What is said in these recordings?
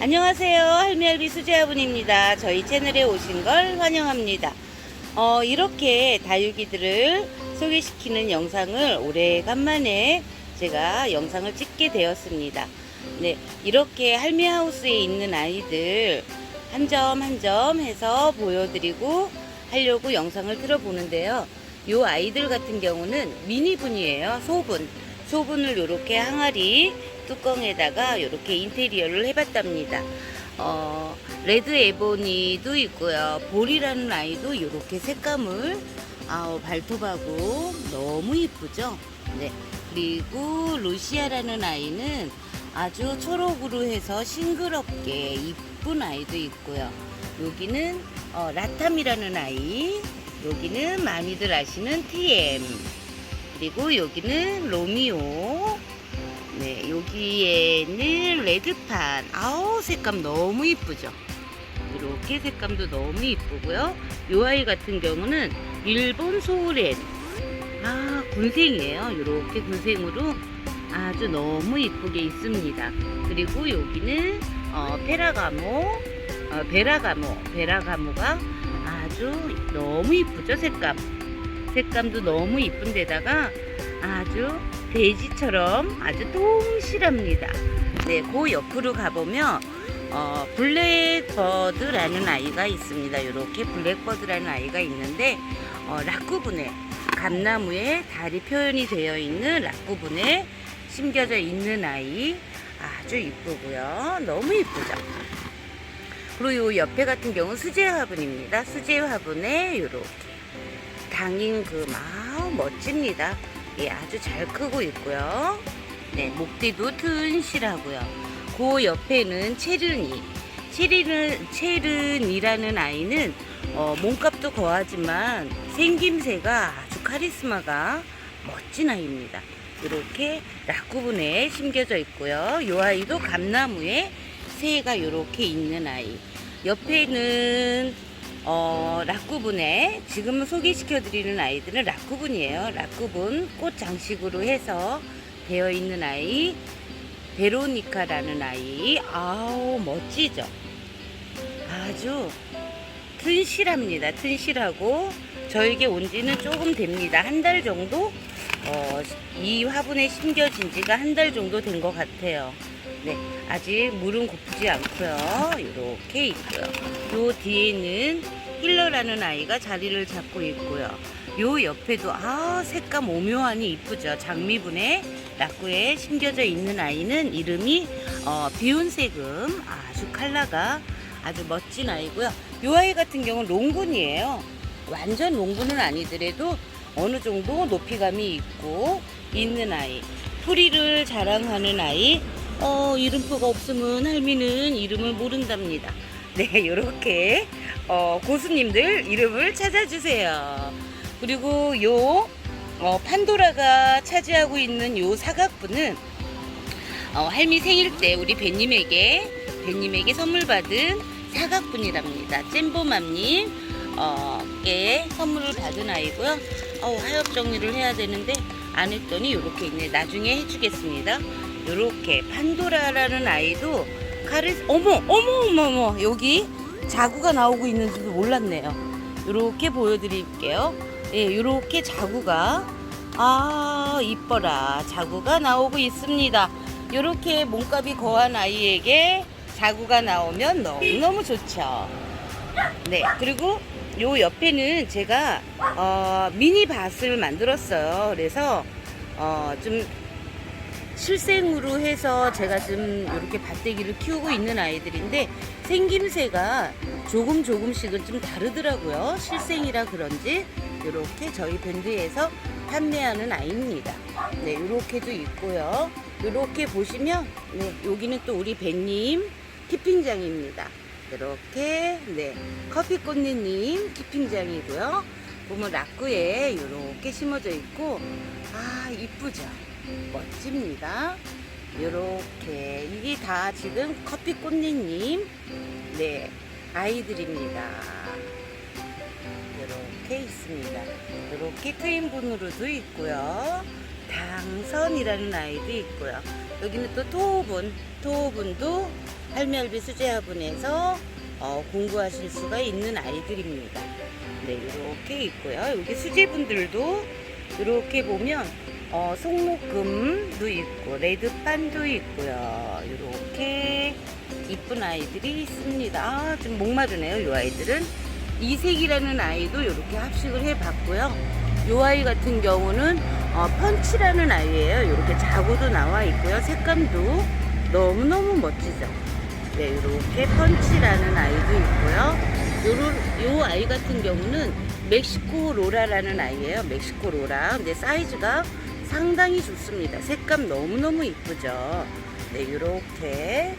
안녕하세요. 할미할비 수지아분입니다. 저희 채널에 오신 걸 환영합니다. 어, 이렇게 다육이들을 소개시키는 영상을 오래간만에 제가 영상을 찍게 되었습니다. 네, 이렇게 할미하우스에 있는 아이들 한 점 한점 해서 보여드리고 하려고 영상을 틀어보는데요. 요 아이들 같은 경우는 미니분이에요. 소분. 소분을 이렇게 항아리 뚜껑에다가 이렇게 인테리어를 해봤답니다. 어, 레드 에보니도 있고요. 볼이라는 아이도 이렇게 색감을 아우 발톱하고 너무 이쁘죠? 네. 그리고 루시아라는 아이는 아주 초록으로 해서 싱그럽게 이쁜 아이도 있고요. 여기는 어, 라탐이라는 아이, 여기는 많이들 아시는 TM, 그리고 여기는 로미오, 네, 여기에는 레드판. 아우, 색감 너무 이쁘죠? 이렇게 색감도 너무 이쁘고요. 요 아이 같은 경우는 일본 소렌. 아, 군생이에요. 이렇게 군생으로 아주 너무 이쁘게 있습니다. 그리고 여기는 어, 페라가모, 어, 베라가모, 베라가모가 아주 너무 이쁘죠, 색감. 색감도 너무 이쁜 데다가 아주 돼지처럼 아주 동실합니다. 네, 그 옆으로 가보면 어, 블랙버드라는 아이가 있습니다. 이렇게 블랙버드라는 아이가 있는데 어, 락구분에 감나무에 다리 표현이 되어 있는 락구분에 심겨져 있는 아이 아주 이쁘고요. 너무 이쁘죠. 그리고 요 옆에 같은 경우는 수제 화분입니다. 수제 화분에 이렇게 당인 그 마음 멋집니다. 예, 아주 잘 크고 있고요. 네, 목대도 튼실하고요. 그 옆에는 체르니. 체르는, 체르니라는 아이는 어, 몸값도 거하지만 생김새가 아주 카리스마가 멋진 아이입니다. 이렇게 락구분에 심겨져 있고요. 이 아이도 감나무에 새가 이렇게 있는 아이. 옆에는 어, 락구분에 지금 소개시켜 드리는 아이들은 락구분이에요. 락구분 꽃 장식으로 해서 되어 있는 아이 베로니카라는 아이. 아우 멋지죠. 아주 튼실합니다. 튼실하고 저에게 온 지는 조금 됩니다. 한 달 정도 어, 이 화분에 심겨진 지가 한 달 정도 된 것 같아요. 네, 아직 물은 고프지 않고요. 이렇게 있고요. 요 뒤에는 힐러라는 아이가 자리를 잡고 있고요. 요 옆에도 아 색감 오묘하니 이쁘죠. 장미분에 낙구에 심겨져 있는 아이는 이름이 어, 비운세금 아주 칼라가 아주 멋진 아이고요. 요 아이 같은 경우는 롱군이에요. 완전 롱군은 아니더라도 어느 정도 높이감이 있고 있는 아이. 풀이를 자랑하는 아이. 어, 이름표가 없으면 할미는 이름을 모른답니다. 네, 요렇게 어, 고수님들 이름을 찾아주세요. 그리고 요 어, 판도라가 차지하고 있는 요 사각부는 어, 할미 생일 때 우리 배님에게 배님에게 선물 받은 사각분이랍니다. 잼보맘님 어, 께 선물을 받은 아이고요. 어, 하엽 정리를 해야 되는데 안 했더니 이렇게 있네. 나중에 해주겠습니다. 이렇게 판도라라는 아이도 카리스 어머 어머 어머 어머 여기 자구가 나오고 있는지도 몰랐네요. 이렇게 보여드릴게요. 예, 이렇게 자구가 아 이뻐라 자구가 나오고 있습니다. 이렇게 몸값이 거한 아이에게 자구가 나오면 너무너무 좋죠. 네, 그리고 요 옆에는 제가 어, 미니 밭을 만들었어요. 그래서 어, 좀 실생으로 해서 제가 좀 이렇게 밭대기를 키우고 있는 아이들인데 생김새가 조금 조금씩은 좀 다르더라고요. 실생이라 그런지 이렇게 저희 밴드에서 판매하는 아이입니다. 네, 이렇게도 있고요. 이렇게 보시면 네, 여기는 또 우리 밴님 키핑장입니다. 이렇게 네 커피꽃잎님 키핑장이고요. 보면 락구에 이렇게 심어져 있고 아 이쁘죠. 멋집니다. 이렇게 이게 다 지금 커피꽃잎님 네 아이들입니다. 이렇게 있습니다. 이렇게 트윈분으로도 있고요. 당선이라는 아이도 있고요. 여기는 또 토분, 토분도 할미할비 수제화분에서 어, 공부하실 수가 있는 아이들입니다. 네, 이렇게 있고요. 여기 수제분들도 이렇게 보면 어, 송목금도 있고 레드판도 있고요. 이렇게 이쁜 아이들이 있습니다. 아, 좀 목마르네요. 이 아이들은 이색이라는 아이도 이렇게 합식을 해봤고요. 이 아이 같은 경우는 어, 펀치라는 아이예요. 이렇게 자구도 나와 있고요. 색감도 너무너무 멋지죠. 네, 이렇게 펀치라는 아이도 있고요. 요로, 요 아이 같은 경우는 멕시코 로라라는 아이예요. 멕시코 로라. 근데 사이즈가 상당히 좋습니다. 색감 너무너무 이쁘죠. 네, 요렇게.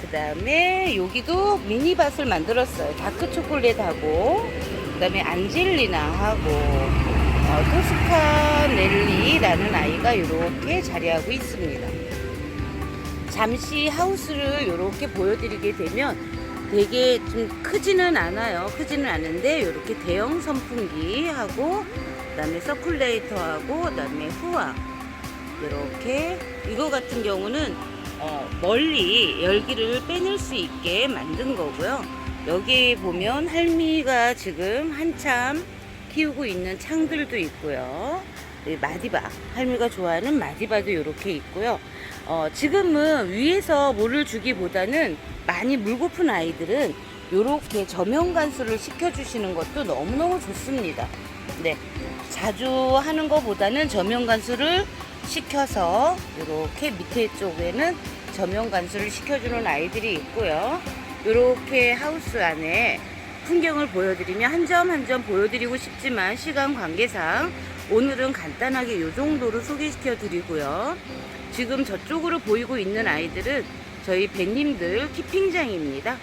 그 다음에 여기도 미니밭을 만들었어요. 다크 초콜릿하고, 그 다음에 안젤리나하고, 어, 토스카넬리라는 아이가 이렇게 자리하고 있습니다. 잠시 하우스를 이렇게 보여드리게 되면 되게 좀 크지는 않아요. 크지는 않은데 이렇게 대형 선풍기하고 그다음에 서큘레이터하고 그다음에 후아 이렇게 이거 같은 경우는 어, 멀리 열기를 빼낼 수 있게 만든 거고요. 여기 보면 할미가 지금 한참 키우고 있는 창들도 있고요. 이 마디바 할미가 좋아하는 마디바도 이렇게 있고요. 어, 지금은 위에서 물을 주기보다는 많이 물고픈 아이들은 이렇게 저면 간수를 시켜주시는 것도 너무너무 좋습니다. 네. 자주 하는 것보다는 저면 간수를 시켜서 이렇게 밑에 쪽에는 저면 간수를 시켜주는 아이들이 있고요. 이렇게 하우스 안에 풍경을 보여드리면 한점 한 점 보여드리고 싶지만 시간 관계상 오늘은 간단하게 이 정도로 소개시켜 드리고요. 지금 저쪽으로 보이고 있는 아이들은 저희 배님들 키핑장입니다.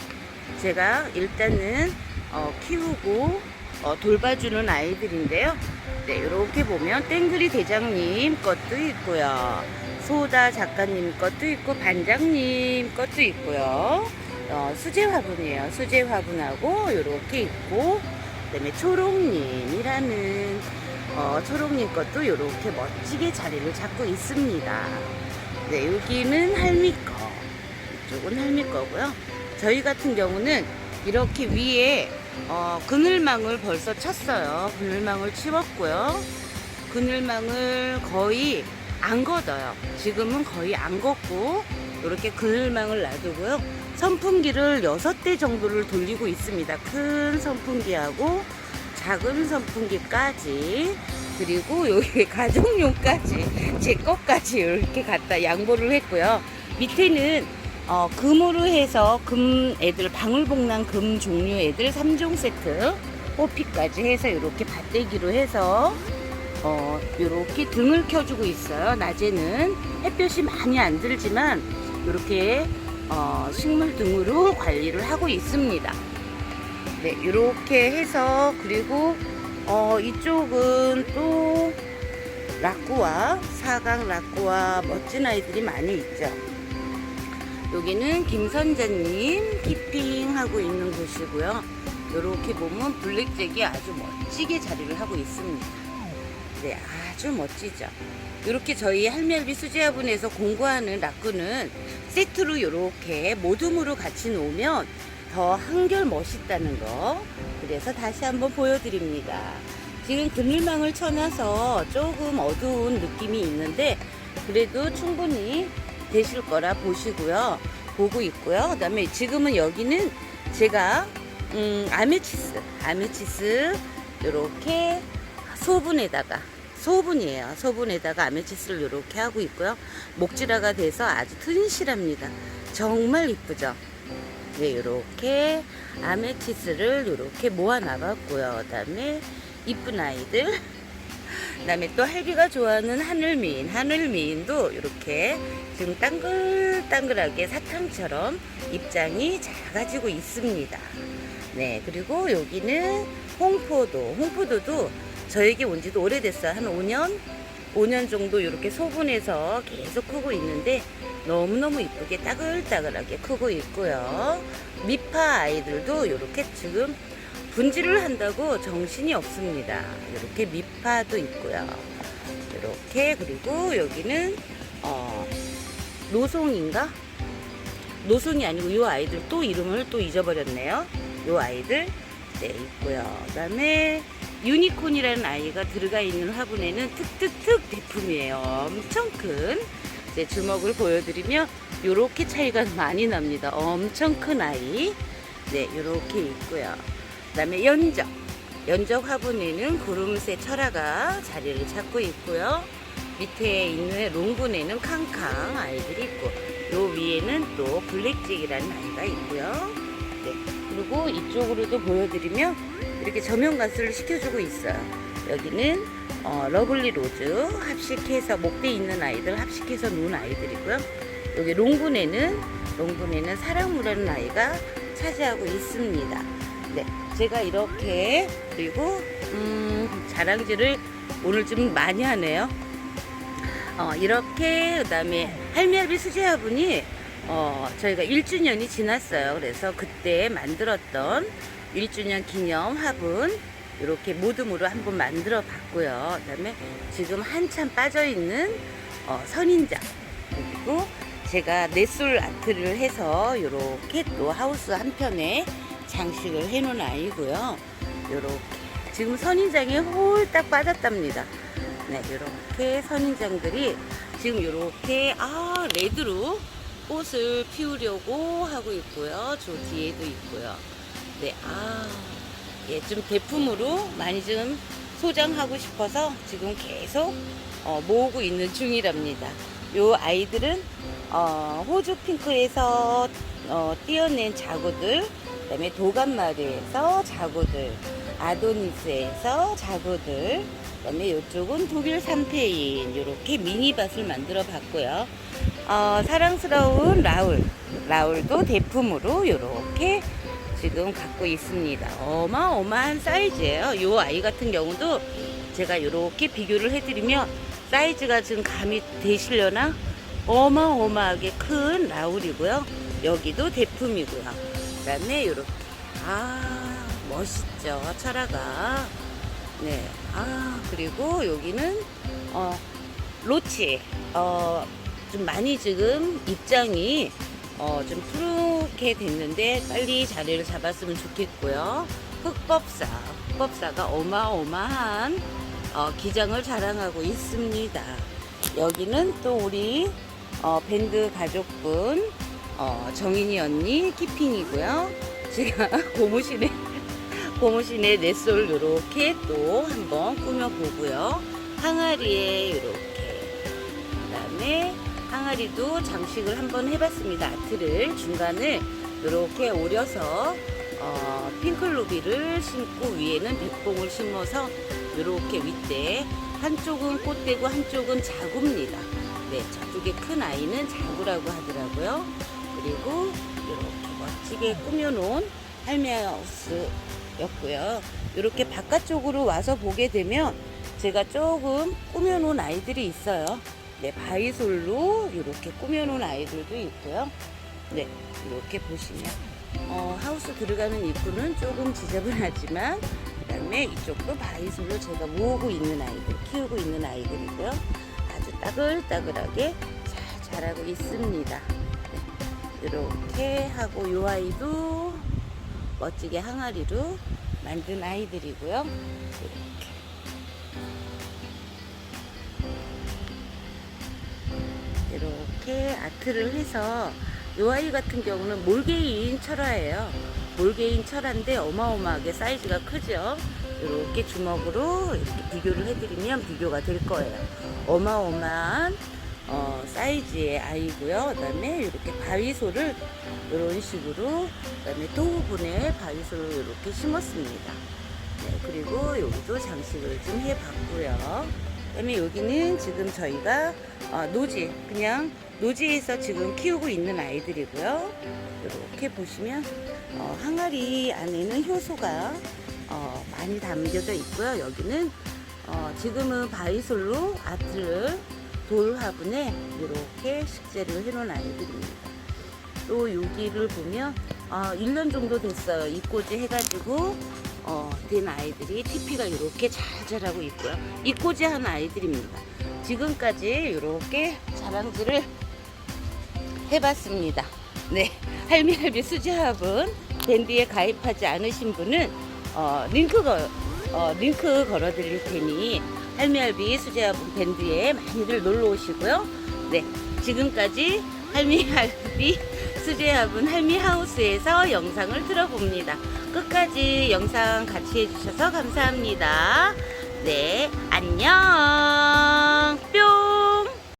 제가 일단은 어, 키우고 어, 돌봐주는 아이들인데요. 네, 이렇게 보면 땡그리 대장님 것도 있고요. 소다 작가님 것도 있고 반장님 것도 있고요. 어, 수제 화분이에요. 수제 화분하고 이렇게 있고 그다음에 초록님이라는 어, 초록님 것도 이렇게 멋지게 자리를 잡고 있습니다. 네, 여기는 할미 거. 이쪽은 할미 거고요. 저희 같은 경우는 이렇게 위에 어, 그늘망을 벌써 쳤어요. 그늘망을 치웠고요. 그늘망을 거의 안 걷어요. 지금은 거의 안 걷고 이렇게 그늘망을 놔두고요. 선풍기를 6대 정도를 돌리고 있습니다. 큰 선풍기하고 작은 선풍기까지 그리고 여기 가정용까지 제 것까지 이렇게 갖다 양보를 했고요. 밑에는 어, 금으로 해서 금 애들 방울복랑 금 종류 애들 3종 세트 호피까지 해서 이렇게 밭대기로 해서 어, 이렇게 등을 켜주고 있어요. 낮에는 햇볕이 많이 안 들지만 이렇게 어, 식물 등으로 관리를 하고 있습니다. 네, 이렇게 해서 그리고 어, 이쪽은 또 라꾸와 사각 라꾸와 멋진 아이들이 많이 있죠. 여기는 김선자님 키핑하고 있는 곳이고요. 이렇게 보면 블랙잭이 아주 멋지게 자리를 하고 있습니다. 네, 아주 멋지죠. 이렇게 저희 할미할비 수제화분에서 공구하는 라꾸는 세트로 이렇게 모둠으로 같이 놓으면 더 한결 멋있다는 거. 그래서 다시 한번 보여드립니다. 지금 그늘망을 쳐놔서 조금 어두운 느낌이 있는데 그래도 충분히 되실 거라 보시고요. 보고 있고요. 그 다음에 지금은 여기는 제가 음, 아메치스, 아메치스 이렇게 소분에다가 소분이에요. 소분에다가 아메치스를 이렇게 하고 있고요. 목질화가 돼서 아주 튼실합니다. 정말 이쁘죠? 네, 이렇게 아메치스를 이렇게 모아놔봤고요. 그다음에 이쁜 아이들. 그다음에 또 헬기가 좋아하는 하늘미인, 하늘미인도 이렇게 지금 땅글땅글하게 사탕처럼 입장이 작아지고 있습니다. 네, 그리고 여기는 홍포도, 홍포도도 저에게 온 지도 오래됐어요. 한 5년? 5년 정도 이렇게 소분해서 계속 크고 있는데 너무너무 이쁘게 따글따글하게 크고 있고요. 미파 아이들도 이렇게 지금 분질을 한다고 정신이 없습니다. 이렇게 미 파도 있고요. 이렇게 그리고 여기는 어, 노송인가? 노송이 아니고 이 아이들 또 이름을 또 잊어버렸네요. 이 아이들 네 있고요. 그다음에 유니콘이라는 아이가 들어가 있는 화분에는 툭툭툭 대품이에요. 엄청 큰 이제 주먹을 보여드리면 이렇게 차이가 많이 납니다. 엄청 큰 아이 네 이렇게 있고요. 그다음에 연적 연적 화분에는 구름새 철화가 자리를 잡고 있고요. 밑에 있는 롱분에는 캉캉 아이들이 있고 요 위에는 또 블랙잭이라는 아이가 있고요. 네. 그리고 이쪽으로도 보여드리면 이렇게 저면 가스를 시켜주고 있어요. 여기는 어, 러블리 로즈 합식해서 목대 있는 아이들 합식해서 놓은 아이들이고요. 여기 롱분에는 롱분에는 사랑무라는 아이가 차지하고 있습니다. 네, 제가 이렇게 그리고 음, 자랑질을 오늘 좀 많이 하네요. 어, 이렇게 그다음에 할미할비 수제화분이 어, 저희가 1주년이 지났어요. 그래서 그때 만들었던 1주년 기념 화분 이렇게 모둠으로 한번 만들어 봤고요. 그다음에 지금 한참 빠져 있는 어, 선인장 그리고 제가 넷솔 아트를 해서 이렇게 또 하우스 한 편에 장식을 해놓은 아이고요. 이렇게 지금 선인장이 홀딱 빠졌답니다. 네, 이렇게 선인장들이 지금 이렇게 아 레드로 꽃을 피우려고 하고 있고요. 저 뒤에도 있고요. 네, 아, 예, 좀 대품으로 많이 좀 소장하고 싶어서 지금 계속 어, 모으고 있는 중이랍니다. 요 아이들은 어, 호주 핑크에서 어, 띄어낸 자구들, 그다음에 도감마리에서 자구들, 아도니스에서 자구들, 그다음에 이쪽은 독일 삼페인 이렇게 미니밭을 만들어 봤고요. 어, 사랑스러운 라울, 라울도 대품으로 이렇게 지금 갖고 있습니다. 어마어마한 사이즈예요. 이 아이 같은 경우도 제가 이렇게 비교를 해드리면 사이즈가 지금 감이 되시려나 어마어마하게 큰 라울이고요. 여기도 대품이고요. 그다음에 이렇게 아 멋있죠 철화가 네. 아, 그리고 여기는, 어, 로치. 어, 좀 많이 지금 입장이, 어, 좀 푸르게 됐는데 빨리 자리를 잡았으면 좋겠고요. 흑법사. 흑법사가 어마어마한, 어, 기장을 자랑하고 있습니다. 여기는 또 우리, 어, 밴드 가족분, 어, 정인이 언니 키핑이고요. 제가 고무실에 고무신에 넷솔 요렇게 또 한번 꾸며보고요. 항아리에 요렇게 그다음에 항아리도 장식을 한번 해봤습니다. 아트를 중간을 요렇게 오려서 어, 핑클로비를 심고 위에는 백봉을 심어서 요렇게 윗대 한쪽은 꽃대고 한쪽은 자구입니다. 네, 저쪽에 큰 아이는 자구라고 하더라고요. 그리고 이렇게 멋지게 꾸며놓은 할미하우스 였고요. 이렇게 바깥쪽으로 와서 보게 되면 제가 조금 꾸며놓은 아이들이 있어요. 네, 바이솔로 이렇게 꾸며놓은 아이들도 있고요. 네, 이렇게 보시면 어, 하우스 들어가는 입구는 조금 지저분하지만 그다음에 이쪽도 바이솔로 제가 모으고 있는 아이들, 키우고 있는 아이들이고요. 아주 따글따글하게 잘 자라고 있습니다. 네, 이렇게 하고 이 아이도 멋지게 항아리로 만든 아이들이고요. 이렇게. 이렇게 아트를 해서 이 아이 같은 경우는 몰개인 철화예요. 몰개인 철화인데 어마어마하게 사이즈가 크죠. 이렇게 주먹으로 이렇게 비교를 해드리면 비교가 될 거예요. 어마어마한 어, 사이즈의 아이고요. 그 다음에 이렇게 바위소를 이런 식으로 그 다음에 도구분에 바위소를 이렇게 심었습니다. 네, 그리고 여기도 장식을 좀 해봤고요. 그 다음에 여기는 지금 저희가 어, 노지 그냥 노지에서 지금 키우고 있는 아이들이고요. 이렇게 보시면 어, 항아리 안에는 효소가 어, 많이 담겨져 있고요. 여기는 어, 지금은 바이솔로 아트를 돌 화분에 이렇게 식재를 해놓은 아이들입니다. 또 여기를 보면 어, 1년 정도 됐어요. 입꼬지 해가지고 어, 된 아이들이 TP가 이렇게 잘 자라고 있고요. 입꼬지 한 아이들입니다. 지금까지 이렇게 자랑질을 해봤습니다. 네, 할미할미 수제화분 밴드에 가입하지 않으신 분은 어, 링크 거, 어, 링크 걸어드릴 테니 할미할미 수제화분 밴드에 많이들 놀러 오시고요. 네, 지금까지 할미할미 수제화분 할미하우스에서 영상을 들어봅니다. 끝까지 영상 같이 해주셔서 감사합니다. 네, 안녕.